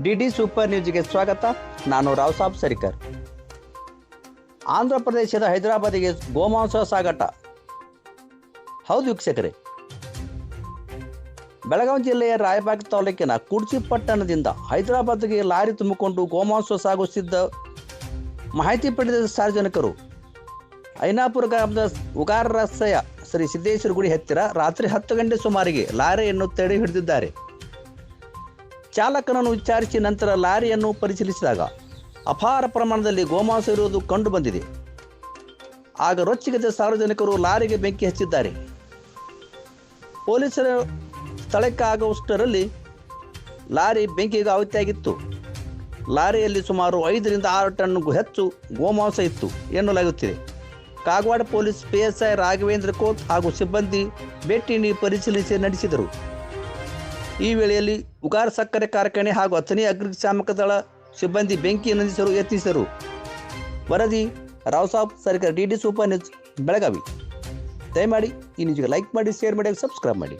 D D super ನ್ಯೂಸ್ಗೆ ಸ್ವಾಗತ. ನಾನು ರಾವ್ ಸಾಬ್ ಸರಿಕರ್. ಆಂಧ್ರ ಪ್ರದೇಶದ ಹೈದರಾಬಾದಿಗೆ ಗೋಮಾಂಸ ಸಾಗಾಟ. ಹೌದು ವೀಕ್ಷಕರೇ. ಬೆಳಗಾವಿ ಜಿಲ್ಲೆಯ ರಾಯಬಾಗ್ ತಾಲೂಕಿನ ಕುಡ್ಚಿ ಪಟ್ಟಣದಿಂದ ಹೈದರಾಬಾದ್ಗೆ ಲಾರಿ ತುಂಬಿಕೊಂಡು ಗೋಮಾಂಸ ಸಾಗಿಸುತ್ತಿದ್ದ ಮಾಹಿತಿ ಪಡೆದ ಸಾರ್ವಜನಿಕರು, ಐನಾಪುರ ಗ್ರಾಮದ ಉಗಾರ ರಸ್ತೆಯ ಶ್ರೀ ಸಿದ್ದೇಶ್ವರ ಗುಡಿ ಹತ್ತಿರ ರಾತ್ರಿ ಹತ್ತು ಗಂಟೆ ಸುಮಾರಿಗೆ ಲಾರಿಯನ್ನು ತಡೆ ಹಿಡಿದಿದ್ದಾರೆ. ಚಾಲಕನನ್ನು ವಿಚಾರಿಸಿ ನಂತರ ಲಾರಿಯನ್ನು ಪರಿಶೀಲಿಸಿದಾಗ ಅಪಾರ ಪ್ರಮಾಣದಲ್ಲಿ ಗೋಮಾಂಸ ಇರುವುದು ಕಂಡುಬಂದಿದೆ. ಆಗ ರೊಚ್ಚಿಗೆದ್ದ ಸಾರ್ವಜನಿಕರು ಲಾರಿಗೆ ಬೆಂಕಿ ಹಚ್ಚಿದ್ದಾರೆ. ಪೊಲೀಸರ ಸ್ಥಳಕ್ಕೆ ಆಗುವಷ್ಟರಲ್ಲಿ ಲಾರಿ ಬೆಂಕಿಗೆ ಆಹುತಿಯಾಗಿತ್ತು. ಲಾರಿಯಲ್ಲಿ ಸುಮಾರು ಐದರಿಂದ ಆರು ಟನ್ಗೂ ಹೆಚ್ಚು ಗೋಮಾಂಸ ಇತ್ತು ಎನ್ನಲಾಗುತ್ತಿದೆ. ಕಾಗವಾಡ ಪೊಲೀಸ್ ಪಿಎಸ್ಐ ರಾಘವೇಂದ್ರ ಕೋತ್ ಹಾಗೂ ಸಿಬ್ಬಂದಿ ಭೇಟಿ ನೀಡಿ ಪರಿಶೀಲಿಸಿ ನಡೆಸಿದರು. ಈ ವೇಳೆಯಲ್ಲಿ ಉಗಾರ ಸಕ್ಕರೆ ಕಾರ್ಖಾನೆ ಹಾಗೂ ಅಥಣಿ ಅಗ್ನಿಶಾಮಕ ದಳ ಸಿಬ್ಬಂದಿ ಬೆಂಕಿ ನಂದಿಸಲು ಯತ್ನಿಸಿದರು. ವರದಿ ರಾವ್ ಸಾಬ್, ಸರ್ಕಾರ D D super news, Belagavi. ದಯಮಾಡಿ ಈ ನ್ಯೂಸ್ಗೆ ಲೈಕ್ ಮಾಡಿ, ಶೇರ್ ಮಾಡಿ ಸಬ್ಸ್ಕ್ರೈಬ್ ಮಾಡಿ.